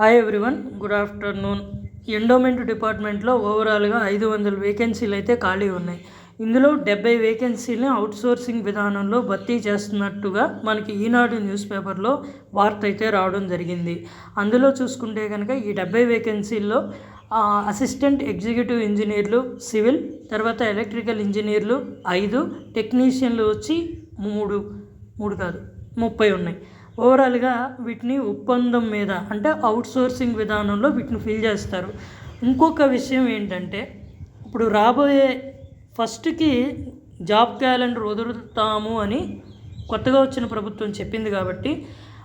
Hi everyone good afternoon endowment డిపార్ట్మెంట్లో ఓవరాల్గా ఐదు వందల వేకెన్సీలు అయితే ఖాళీ ఉన్నాయి. ఇందులో డెబ్బై వేకెన్సీలని అవుట్సోర్సింగ్ విధానంలో భర్తీ చేస్తున్నట్టుగా మనకి ఈనాడు న్యూస్ పేపర్లో వార్త అయితే రావడం జరిగింది. అందులో చూసుకుంటే కనుక ఈ డెబ్బై వేకెన్సీల్లో అసిస్టెంట్ ఎగ్జిక్యూటివ్ ఇంజనీర్లు సివిల్ తర్వాత ఎలక్ట్రికల్ ఇంజనీర్లు ఐదు టెక్నీషియన్లు వచ్చి మూడు మూడు కాదు ముప్పై ఉన్నాయి. ఓవరాల్గా వీటిని ఒప్పందం మీద అంటే అవుట్సోర్సింగ్ విధానంలో వీటిని ఫిల్ చేస్తారు. ఇంకొక విషయం ఏంటంటే ఇప్పుడు రాబోయే ఫస్ట్కి జాబ్ క్యాలెండర్ వదులుతాము అని కొత్తగా వచ్చిన ప్రభుత్వం చెప్పింది కాబట్టి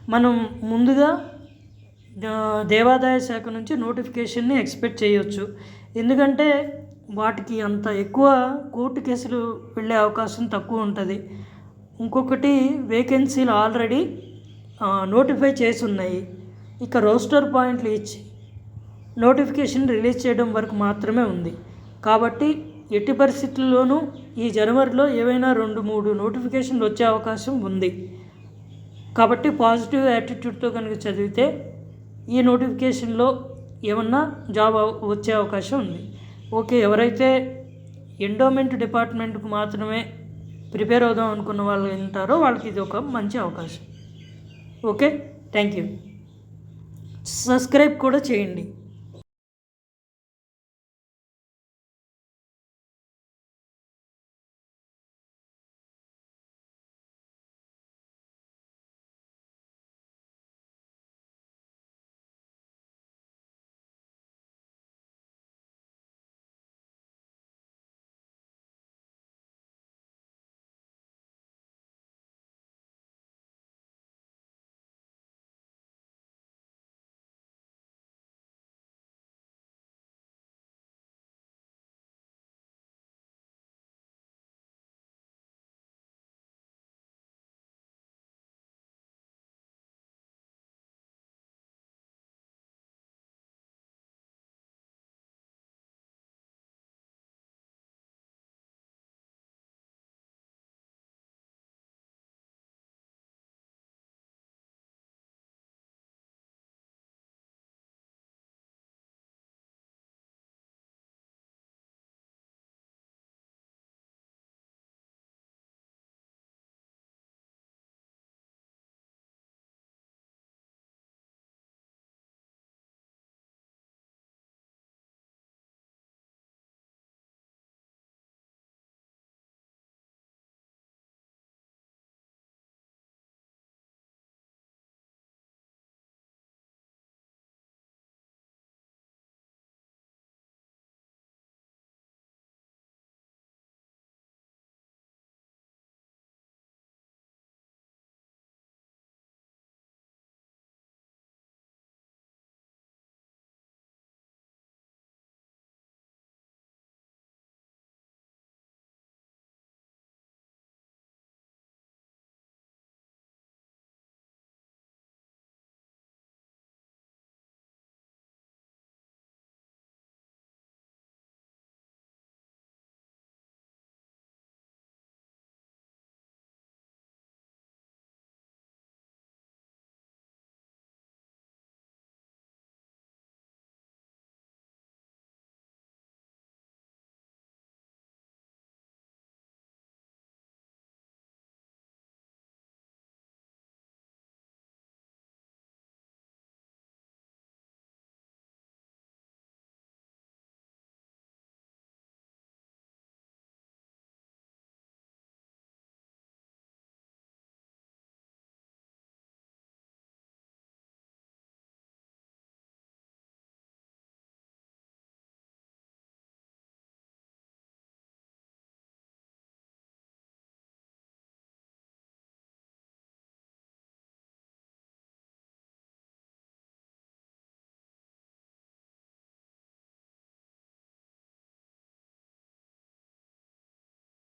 మనం ముందుగా దేవాదాయ శాఖ నుంచి నోటిఫికేషన్ని ఎక్స్పెక్ట్ చేయొచ్చు. ఎందుకంటే వాటికి అంత ఎక్కువ కోర్టు కేసులు వెళ్ళే అవకాశం తక్కువ ఉంటుంది. ఇంకొకటి వేకెన్సీలు ఆల్రెడీ నోటిఫై చేసి ఉన్నాయి ఇక రోస్టర్ పాయింట్లు ఇచ్చి నోటిఫికేషన్ రిలీజ్ చేయడం వరకు మాత్రమే ఉంది. కాబట్టి ఎట్టి పరిస్థితుల్లోనూ ఈ జనవరిలో ఏవైనా రెండు మూడు నోటిఫికేషన్లు వచ్చే అవకాశం ఉంది. కాబట్టి పాజిటివ్ యాటిట్యూడ్తో కనుక చదివితే ఈ నోటిఫికేషన్లో ఏమన్నా జాబ్ వచ్చే అవకాశం ఉంది. ఓకే ఎవరైతే ఎండోమెంట్ డిపార్ట్మెంట్కు మాత్రమే ప్రిపేర్ అవుదాం అనుకున్న వాళ్ళు ఉంటారో వాళ్ళకి ఇది ఒక మంచి అవకాశం. ఓకే? Thank you. సబ్స్క్రైబ్ కూడా చేయండి.